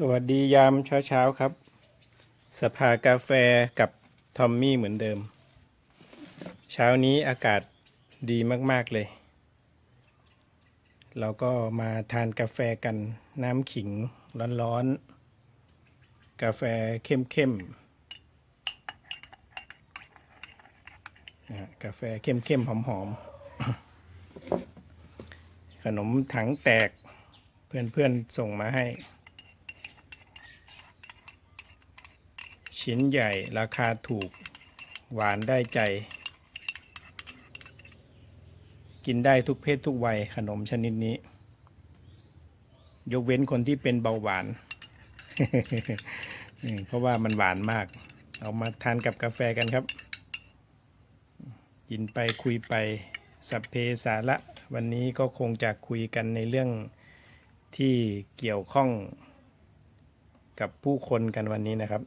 สวัสดียามเช้าเช้าๆครับ สภากาแฟกับทอมมี่เหมือนเดิม เช้านี้อากาศดีมาก ๆ เลย เราก็มาทานกาแฟกันน้ำขิงร้อน ๆ กาแฟเข้มๆกาแฟเข้มๆหอม ๆ ขนมถังแตกเพื่อน ๆ ส่งมาให้ ชิ้นใหญ่ราคาถูก หวานได้ใจ กินได้ทุกเพศทุกวัยขนมชนิดนี้ ยกเว้นคนที่เป็นเบาหวาน เพราะว่ามันหวานมาก เอามาทานกับกาแฟกันครับ กินไปคุยไปสัพเพสาระวันนี้ก็คงจะคุยกันในเรื่องที่เกี่ยวข้องกับผู้คนกันวันนี้นะครับ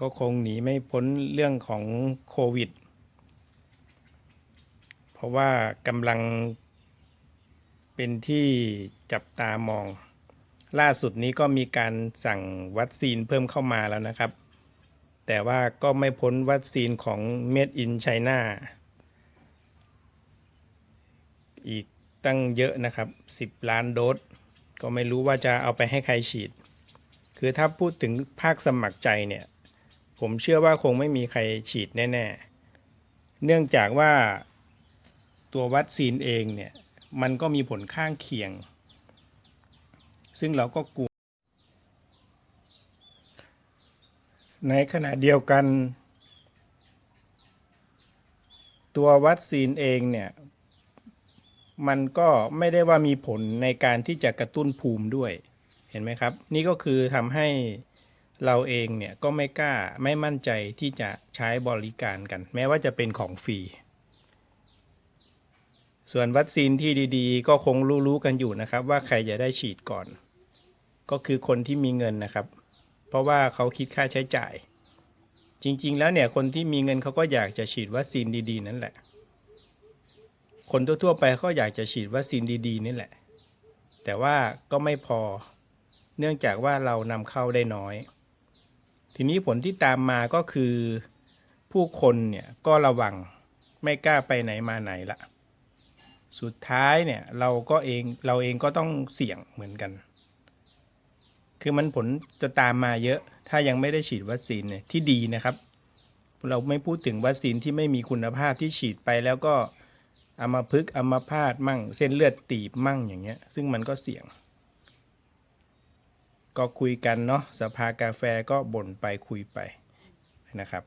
ก็คงหนีไม่พ้นเรื่องของโควิด เพราะว่ากำลังเป็นที่จับตามอง ล่าสุดนี้ก็มีการสั่งวัคซีนเพิ่มเข้ามาแล้วนะครับ แต่ว่าก็ไม่พ้นวัคซีนของ Made in China อีกตั้งเยอะนะครับ 10 ล้านโดส ก็ไม่รู้ว่าจะเอาไปให้ใครฉีด คือถ้าพูดถึงภาคสมัครใจเนี่ย ผมเชื่อว่าคงไม่มีใครฉีดแน่ ๆ เนื่องจากว่าตัววัคซีนเองเนี่ย มันก็มีผลข้างเคียง ซึ่งเราก็กลัว ในขณะเดียวกัน ตัววัคซีนเองเนี่ย มันก็ไม่ได้ว่ามีผลในการที่จะกระตุ้นภูมิด้วย เห็นไหมครับ นี่ก็คือทำให้ เราเองเนี่ยก็ไม่กล้าไม่มั่นใจที่จะใช้บริการกัน แม้ว่าจะเป็นของฟรี ส่วนวัคซีนที่ดีๆ ก็คงรู้ๆกันอยู่นะครับ ว่าใครจะได้ฉีดก่อน ก็คือคนที่มีเงินนะครับ เพราะว่าเขาคิดค่าใช้จ่าย จริงๆ แล้วเนี่ยคนที่มีเงินเขาก็อยากจะฉีดวัคซีนดีๆ นั่นแหละ คนทั่วๆไปเขาอยากจะฉีดวัคซีนดีๆนี่แหละ แต่ว่าก็ไม่พอเนื่องจากว่าเรานำเข้าได้น้อย ทีนี้ผลที่ตามมาก็คือ ผู้คนเนี่ยก็ระวังไม่กล้าไปไหนมาไหนละ สุดท้ายเนี่ยเราก็เองเราเองก็ต้องเสี่ยงเหมือนกัน คือมันผลจะตามมาเยอะ ถ้ายังไม่ได้ฉีดวัคซีนเนี่ยที่ดีนะครับ เราไม่พูดถึงวัคซีนที่ไม่มีคุณภาพที่ฉีดไปแล้วก็อามาพึกอามาพาตมั่ง เส้นเลือดตีบมั่งอย่างเงี้ย ซึ่งมันก็เสี่ยง ก็คุยกันเนาะสภากาแฟก็บ่นไปคุยไปนะครับ